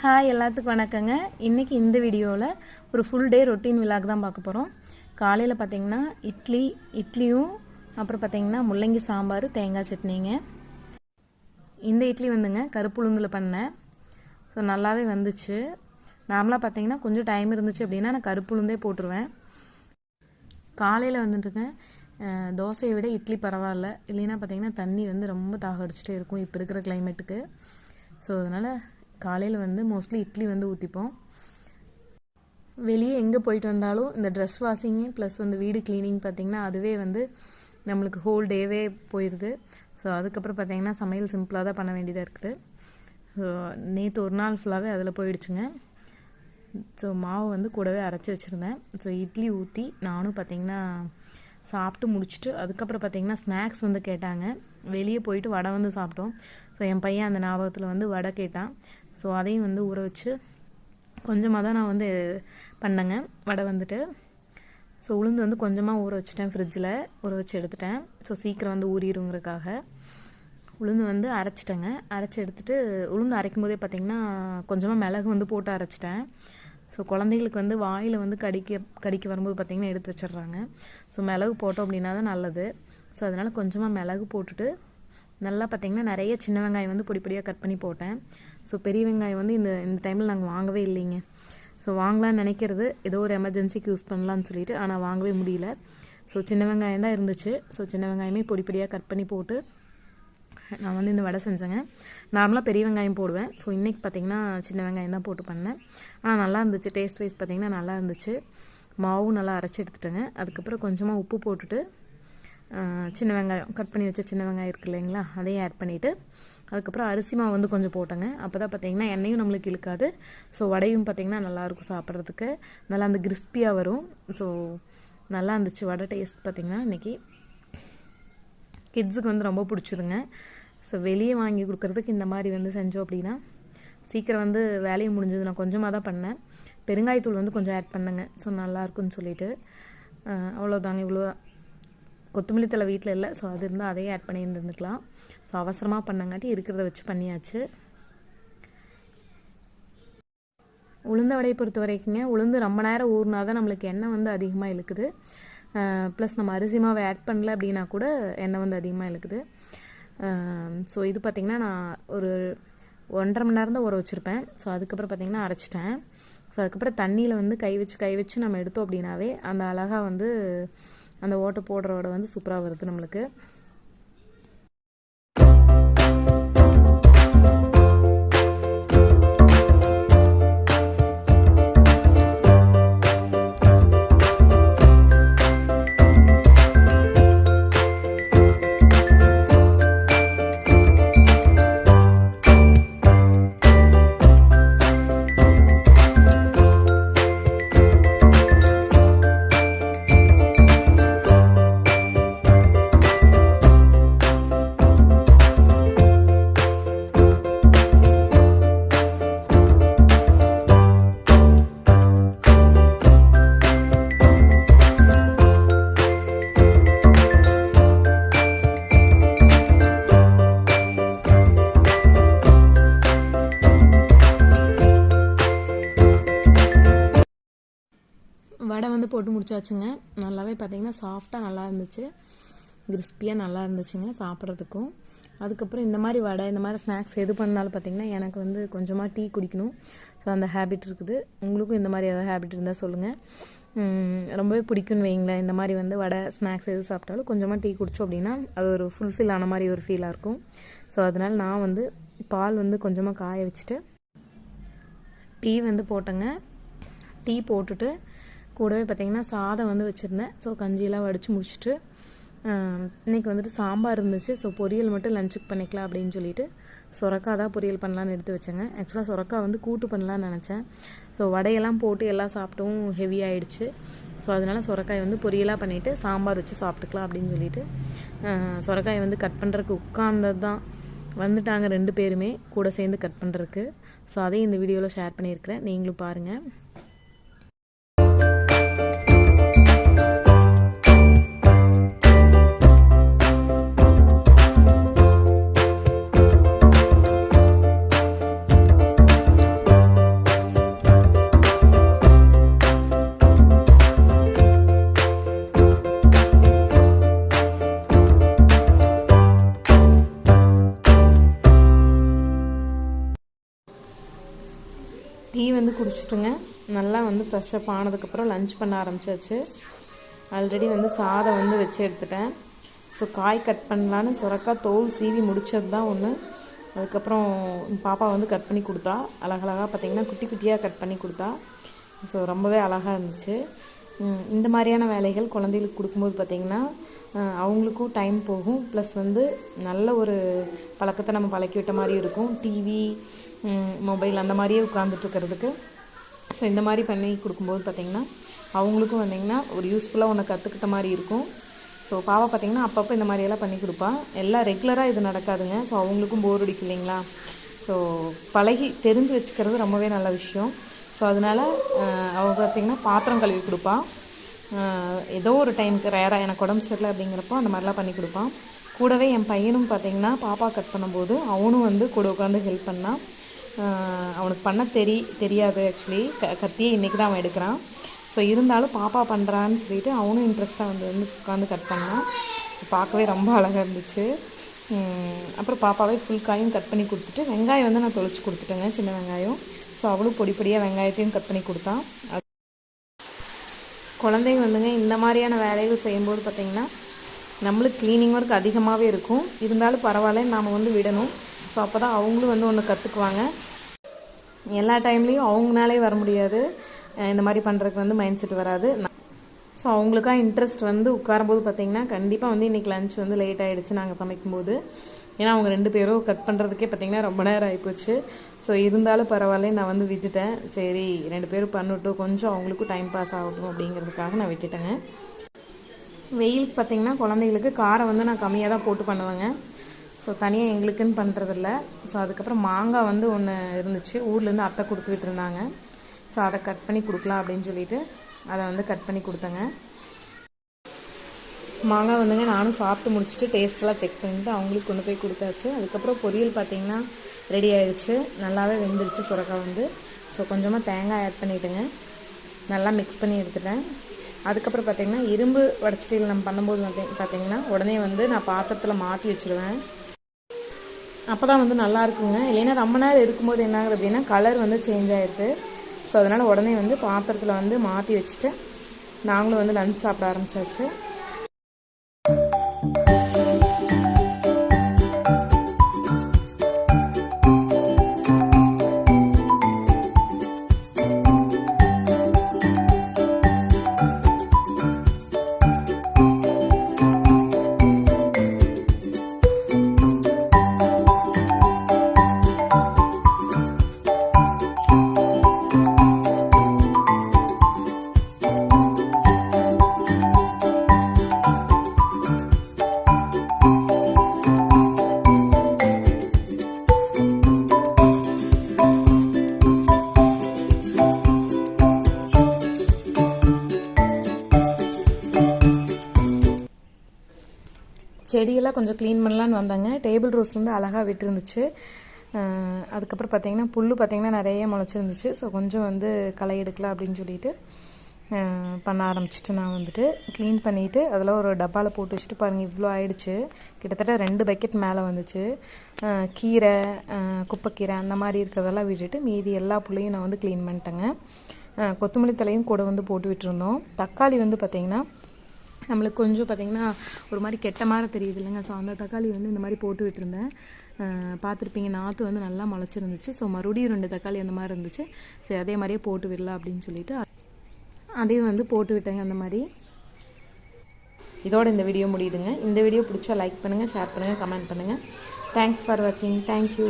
Hi எல்லாத்துக்கும் வணக்கங்க. இன்றைக்கி இந்த வீடியோவில் ஒரு ஃபுல் டே ரொட்டீன் விழாக்கு தான் பார்க்க போகிறோம் காலையில் பார்த்தீங்கன்னா இட்லி இட்லியும் அப்புறம் பார்த்தீங்கன்னா முள்ளங்கி சாம்பார் தேங்காய் சட்னிங்க. இந்த இட்லி வந்துங்க கருப்புளுந்தில் பண்ணேன் ஸோ நல்லாவே வந்துச்சு. நார்மலாக பார்த்தீங்கன்னா கொஞ்சம் டைம் இருந்துச்சு அப்படின்னா நான் கருப்புளுந்தே போட்டுருவேன். காலையில் வந்துட்டுங்க தோசையை விட இட்லி பரவாயில்ல. இல்லைன்னா பார்த்தீங்கன்னா தண்ணி வந்து ரொம்ப தாக அடிச்சுட்டே இருக்கும் இப்போ இருக்கிற கிளைமேட்டுக்கு ஸோ அதனால் காலையில் வந்து மோஸ்ட்லி இட்லி வந்து ஊற்றிப்போம் வெளியே எங்கே போயிட்டு வந்தாலும் இந்த ட்ரெஸ் வாஷிங்கு ப்ளஸ் வந்து வீடு க்ளீனிங் பார்த்திங்கன்னா அதுவே வந்து நம்மளுக்கு ஹோல் டேவே போயிடுது ஸோ அதுக்கப்புறம் பார்த்திங்கன்னா சமையல் சிம்பிளாக தான் பண்ண வேண்டியதாக இருக்குது. ஸோ நேற்று ஒரு நாள் ஃபுல்லாகவே அதில் போயிடுச்சுங்க. ஸோ மாவு வந்து கூடவே அரைச்சி வச்சுருந்தேன். ஸோ இட்லி ஊற்றி நானும் பார்த்தீங்கன்னா சாப்பிட்டு முடிச்சுட்டு அதுக்கப்புறம் பார்த்தீங்கன்னா ஸ்நாக்ஸ் வந்து கேட்டாங்க. வெளியே போயிட்டு வடை வந்து சாப்பிட்டோம். ஸோ என் பையன் அந்த ஞாபகத்தில் வந்து வடை கேட்டான். ஸோ அதையும் வந்து ஊற வச்சு கொஞ்சமாக தான் நான் வந்து பண்ணேங்க. வடை வந்துட்டு. ஸோ உளுந்து வந்து கொஞ்சமாக ஊற வச்சுட்டேன் ஃப்ரிட்ஜில் ஊற வச்சு எடுத்துட்டேன். ஸோ சீக்கிரம் வந்து ஊறிடுங்கிறதுக்காக உளுந்து வந்து அரைச்சிட்டேங்க. அரைச்சி எடுத்துட்டு உளுந்து அரைக்கும் போதே பார்த்திங்கன்னா கொஞ்சமாக மிளகு வந்து போட்டு அரைச்சிட்டேன். ஸோ குழந்தைகளுக்கு வந்து வாயில் வந்து கடிக்க கடிக்க வரும்போது பார்த்திங்கன்னா எடுத்து வச்சிடுறாங்க. ஸோ மிளகு போட்டோம் அப்படின்னா தான் நல்லது. ஸோ அதனால் கொஞ்சமாக மிளகு போட்டுட்டு நல்லா பார்த்திங்கன்னா நிறைய சின்ன வெங்காயம் வந்து பொடி பொடியாக கட் பண்ணி போட்டேன். ஸோ பெரிய வெங்காயம் வந்து இந்த இந்த டைமில் நாங்கள் வாங்கவே இல்லைங்க. ஸோ வாங்கலாம்னு நினைக்கிறது ஏதோ ஒரு எமர்ஜென்சிக்கு யூஸ் பண்ணலான்னு சொல்லிட்டு ஆனால் வாங்கவே முடியல. ஸோ சின்ன வெங்காயம் தான் இருந்துச்சு. ஸோ சின்ன வெங்காயமே பொடி பொடியாக கட் பண்ணி போட்டு நான் வந்து இந்த வடை செஞ்சேங்க. நார்மலாக பெரிய வெங்காயம் போடுவேன். ஸோ இன்றைக்கி பார்த்தீங்கன்னா சின்ன வெங்காயம் தான் போட்டு பண்ணேன். ஆனால் நல்லா இருந்துச்சு. டேஸ்ட் வைஸ் பார்த்தீங்கன்னா நல்லா இருந்துச்சு. மாவும் நல்லா அரைச்சி எடுத்துட்டேங்க. அதுக்கப்புறம் கொஞ்சமாக உப்பு போட்டுட்டு சின்ன வெங்காயம் கட் பண்ணி வச்ச சின்ன வெங்காயம் இருக்கு இல்லைங்களா? அதையும் ஆட் பண்ணிவிட்டு அதுக்கப்புறம் அரிசி மாவு வந்து கொஞ்சம் போட்டேங்க. அப்போ தான் பார்த்தீங்கன்னா எண்ணெயும் நம்மளுக்கு இழுக்காது. ஸோ வடையும் பார்த்தீங்கன்னா நல்லாயிருக்கும் சாப்பிட்றதுக்கு. நல்லா அந்த கிறிஸ்பியாக வரும். ஸோ நல்லா இருந்துச்சு. வடை டேஸ்ட் பார்த்திங்கன்னா இன்றைக்கி கிட்ஸுக்கு வந்து ரொம்ப பிடிச்சிருங்க. ஸோ வெளியே வாங்கி கொடுக்குறதுக்கு இந்த மாதிரி வந்து செஞ்சோம் அப்படின்னா சீக்கிரம் வந்து வேலையும் முடிஞ்சது. நான் கொஞ்சமாக தான் பண்ணேன். பெருங்காயத்தூள் வந்து கொஞ்சம் ஆட் பண்ணுங்க. ஸோ நல்லாயிருக்குன்னு சொல்லிட்டு. அவ்வளோதாங்க இவ்வளோ கொத்தமல்லி தலை வீட்டில் இல்லை ஸோ அது இருந்தால் அதையே ஆட் பண்ணி இருந்துக்கலாம். ஸோ அவசரமாக பண்ணங்காட்டி இருக்கிறத வச்சு பண்ணியாச்சு. உளுந்த வடையை பொறுத்த வரைக்குங்க உளுந்து ரொம்ப நேரம் ஊறினா தான் நம்மளுக்கு எண்ணெய் வந்து அதிகமாக இழுக்குது. ப்ளஸ் நம்ம அரிசி மாவை ஆட் பண்ணல அப்படின்னா கூட எண்ணெய் வந்து அதிகமாக இழுக்குது. ஸோ இது பார்த்திங்கன்னா நான் ஒரு ஒன்றரை மணி நேரம் தான் ஊற வச்சுருப்பேன். ஸோ அதுக்கப்புறம் பார்த்திங்கன்னா அரைச்சிட்டேன். ஸோ அதுக்கப்புறம் தண்ணியில் வந்து கை வச்சு கை வச்சு நம்ம எடுத்தோம் அப்படின்னாவே அந்த அழகாக வந்து அந்த ஓட்டை போடுற வடை வந்து சூப்பராக வருது நம்மளுக்கு. போட்டு முடிச்சாச்சுங்க. நல்லாவே பார்த்தீங்கன்னா சாஃப்டாக நல்லா இருந்துச்சு. கிறிஸ்பியாக நல்லா இருந்துச்சுங்க சாப்பிட்றதுக்கும். அதுக்கப்புறம் இந்த மாதிரி வடை இந்த மாதிரி ஸ்நாக்ஸ் எது பண்ணாலும் பார்த்தீங்கன்னா எனக்கு வந்து கொஞ்சமாக டீ குடிக்கணும். ஸோ அந்த ஹேபிட் இருக்குது. உங்களுக்கும் இந்த மாதிரி ஏதாவது ஹேபிட் இருந்தால் சொல்லுங்கள் ரொம்பவே பிடிக்கும்னு வைங்களேன். இந்த மாதிரி வந்து வடை ஸ்நாக்ஸ் எது சாப்பிட்டாலும் கொஞ்சமாக டீ குடித்தோம் அப்படின்னா அது ஒரு ஃபுல்ஃபில் ஆன மாதிரி ஒரு ஃபீலாக இருக்கும். ஸோ அதனால் நான் வந்து பால் வந்து கொஞ்சமாக காய வச்சுட்டு டீ வந்து போட்டேங்க. டீ போட்டுட்டு கூடவே பார்த்தீங்கன்னா சாதம் வந்து வச்சுருந்தேன். ஸோ கஞ்சியெல்லாம் வடித்து முடிச்சுட்டு இன்றைக்கி வந்துட்டு சாம்பார் இருந்துச்சு. ஸோ பொரியல் மட்டும் லஞ்சுக்கு பண்ணிக்கலாம் அப்படின்னு சொல்லிட்டு சுரக்கா தான் பொரியல் பண்ணலான்னு எடுத்து வச்சேங்க. ஆக்சுவலாக சுரக்கா வந்து கூட்டு பண்ணலான்னு நினச்சேன். ஸோ வடையெல்லாம் போட்டு எல்லாம் சாப்பிட்டும் ஹெவி ஆகிடுச்சு ஸோ அதனால சொரக்காய் வந்து பொரியலாக பண்ணிவிட்டு சாம்பார் வச்சு சாப்பிட்டுக்கலாம் அப்படின்னு சொல்லிட்டு ஆ, சொரக்காய் வந்து கட் பண்ணுறதுக்கு உட்கார்ந்தது தான். வந்துட்டாங்க ரெண்டு பேருமே கூட சேர்ந்து கட் பண்ணுறதுக்கு ஸோ அதையும் இந்த வீடியோவில் ஷேர் பண்ணியிருக்கிறேன். நீங்களும் பாருங்கள் வந்து நல்லா வந்து ஃப்ரெஷ்ஷப் ஆனதுக்கப்புறம் லஞ்ச் பண்ண ஆரம்பிச்சாச்சு. ஆல்ரெடி வந்து சாதம் வந்து வச்சு எடுத்துட்டேன். ஸோ காய் கட் பண்ணலான்னு சுரக்காய் தோல் சீவி முடிச்சது தான் ஒன்று அதுக்கப்புறம் பாப்பா வந்து கட் பண்ணி கொடுத்தா. அழகழகாக பார்த்திங்கன்னா குட்டி குட்டியாக கட் பண்ணி கொடுத்தா. ஸோ ரொம்பவே அழகாக இருந்துச்சு. இந்த மாதிரியான வேலைகள் குழந்தைகளுக்கு கொடுக்கும்போது பார்த்திங்கன்னா அவங்களுக்கும் டைம் போகும். ப்ளஸ் வந்து நல்ல ஒரு பழக்கத்தை நம்ம பழக்கி விட்ட மாதிரி இருக்கும். டிவி மொபைல் அந்த மாதிரியே உட்காந்துட்டு இருக்கிறதுக்கு. ஸோ இந்த மாதிரி பண்ணி கொடுக்கும்போது பார்த்திங்கன்னா அவங்களுக்கும் வந்தீங்கன்னா ஒரு யூஸ்ஃபுல்லாக ஒன்று கற்றுக்கிட்ட மாதிரி இருக்கும். ஸோ பாவா பார்த்தீங்கன்னா அப்பப்போ இந்த மாதிரியெல்லாம் பண்ணி கொடுப்பா. எல்லாம் ரெகுலராக இது நடக்காதுங்க. ஸோ அவங்களுக்கும் போர் அடிக்கும் இல்லைங்களா? ஸோ பழகி தெரிஞ்சு வச்சுக்கிறது ரொம்பவே நல்ல விஷயம். ஸோ அதனால அவள் பார்த்திங்கன்னா பாத்திரம் கழுவி கொடுப்பா. ஏதோ ஒரு டைமுக்கு ரேராக எனக்கு உடம்பு சரியில்லை அப்படிங்கிறப்போ அந்த மாதிரிலாம் பண்ணி கொடுப்பான் கூடவே என் பையனும் பார்த்தீங்கன்னா பாப்பா கட் பண்ணும்போது அவனும் வந்து கூட உட்காந்து ஹெல்ப் பண்ணான் அவனுக்கு பண்ண தெரி தெரியாது ஆக்சுவலி க கத்தியே இன்றைக்கி தான் அவன் எடுக்கிறான். ஸோ இருந்தாலும் பாப்பா பண்ணுறான்னு சொல்லிட்டு அவனும் இன்ட்ரெஸ்ட்டாக வந்து வந்து உட்காந்து கட் பண்ணான். ஸோ பார்க்கவே ரொம்ப அழகாக இருந்துச்சு. அப்புறம் பாப்பாவே ஃபுல் காயும் கட் பண்ணி கொடுத்துட்டு வெங்காயம் வந்து நான் தொளிச்சு கொடுத்துட்டேங்க சின்ன வெங்காயம். ஸோ அவளும் பொடி பொடியாக வெங்காயத்தையும் கட் பண்ணி கொடுத்தான். குழந்தைங்க வந்துங்க இந்த மாதிரியான வேலைகள் செய்யும்போது பார்த்திங்கன்னா நம்மளுக்கு க்ளீனிங் ஒர்க் அதிகமாகவே இருக்கும். இருந்தாலும் பரவாயில்ல நாம் வந்து விடணும். ஸோ அப்போ தான் அவங்களும் வந்து ஒன்று கற்றுக்குவாங்க எல்லா டைம்லேயும் அவங்களாலே வர முடியாது. இந்த மாதிரி பண்ணுறதுக்கு வந்து மைண்ட் செட் வராது. ஸோ அவங்களுக்கா இன்ட்ரெஸ்ட் வந்து உட்காரும்போது பார்த்தீங்கன்னா கண்டிப்பாக வந்து இன்றைக்கி லஞ்ச் வந்து லேட் ஆகிடுச்சு நாங்கள் சமைக்கும்போது. ஏன்னா அவங்க ரெண்டு பேரும் கட் பண்ணுறதுக்கே பார்த்திங்கன்னா ரொம்ப நேரம் ஆகிப்போச்சு ஸோ இருந்தாலும் பரவாயில்ல நான் வந்து விட்டுட்டேன். சரி ரெண்டு பேரும் பண்ணட்டும் கொஞ்சம் அவங்களுக்கும் டைம் பாஸ் ஆகட்டும் அப்படிங்கிறதுக்காக நான் விட்டுட்டேங்க. வெயிலுக்கு பார்த்தீங்கன்னா குழந்தைங்களுக்கு காரம் வந்து நான் கம்மியாக தான் போட்டு பண்ணுவேங்க. ஸோ தனியாக எங்களுக்குன்னு பண்ணுறதில்ல ஸோ அதுக்கப்புறம் மாங்காய் வந்து ஒன்று இருந்துச்சு. ஊர்லேருந்து அத்தை கொடுத்து விட்டுருந்தாங்க ஸோ அதை கட் பண்ணி கொடுக்கலாம் அப்படின்னு சொல்லிட்டு அதை வந்து கட் பண்ணி கொடுத்தேங்க. மாங்காய் வந்துங்க நானும் சாப்பிட்டு முடிச்சுட்டு டேஸ்ட்டெல்லாம் செக் பண்ணிட்டு அவங்களுக்கு கொண்டு போய் கொடுத்தாச்சு. அதுக்கப்புறம் பொரியல் பார்த்தீங்கன்னா ரெடி ஆயிடுச்சு. நல்லாவே வெந்துருச்சு சுரக்காய் வந்து. ஸோ கொஞ்சமாக தேங்காய் ஆட் பண்ணிவிட்டுங்க நல்லா மிக்ஸ் பண்ணி எடுத்துட்டேன். அதுக்கப்புறம் பார்த்தீங்கன்னா இரும்பு வடச்சட்டியில் நம்ம பண்ணும்போது வந்து பார்த்தீங்கன்னா உடனே வந்து நான் பாத்திரத்தில் மாற்றி வச்சுருவேன். அப்போ தான் வந்து நல்லா இருக்குங்க. இல்லைன்னா ரொம்ப நேரம் இருக்கும்போது என்னாகுது அப்படின்னா கலர் வந்து சேஞ்ச் ஆகிடுது ஸோ அதனால் உடனே வந்து பாத்திரத்தில் வந்து மாற்றி வச்சுட்டு நாங்களும் வந்து லஞ்ச் சாப்பிட ஆரம்பிச்சாச்சு. செடியெல்லாம் கொஞ்சம் க்ளீன் பண்ணலான்னு வந்தாங்க. டேபிள் ரோஸ் வந்து அழகாக விட்டுருந்துச்சு. அதுக்கப்புறம் பார்த்தீங்கன்னா புல் பார்த்தீங்கன்னா நிறைய முளைச்சிருந்துச்சு. ஸோ கொஞ்சம் வந்து களை எடுக்கலாம் அப்படின்னு சொல்லிட்டு பண்ண ஆரம்பிச்சிட்டு நான் வந்துட்டு க்ளீன் பண்ணிவிட்டு அதில் ஒரு டப்பாவில் போட்டு வச்சுட்டு பாருங்கள் இவ்வளோ ஆயிடுச்சு. கிட்டத்தட்ட ரெண்டு பக்கெட் மேலே வந்துச்சு. கீரை குப்பைக்கீரை அந்த மாதிரி இருக்கிறதெல்லாம் விட்டுட்டு மீதி எல்லா புள்ளையும் நான் வந்து க்ளீன் பண்ணிட்டேங்க. கொத்தமல்லி தலையும் கூட வந்து போட்டு விட்டுருந்தோம். தக்காளி வந்து பார்த்தீங்கன்னா நம்மளுக்கு கொஞ்சம் பார்த்திங்கன்னா ஒரு மாதிரி கெட்ட மாதிரி தெரியுது இல்லைங்க. ஸோ அந்த தக்காளி வந்து இந்த மாதிரி போட்டு விட்டுருந்தேன். பார்த்துருப்பீங்க நாற்று வந்து நல்லா முளைச்சிருந்துச்சு. ஸோ மறுபடியும் ரெண்டு தக்காளி அந்த மாதிரி இருந்துச்சு. சரி அதே மாதிரியே போட்டு விடலாம் அப்படின்னு சொல்லிட்டு அதையும் வந்து போட்டு விட்டேங்க அந்த மாதிரி. இதோட இந்த வீடியோ முடியுதுங்க. இந்த வீடியோ பிடிச்சா லைக் பண்ணுங்கள் ஷேர் பண்ணுங்கள் கமெண்ட் பண்ணுங்கள் தேங்க்ஸ் ஃபார் வாட்சிங் தேங்க்யூ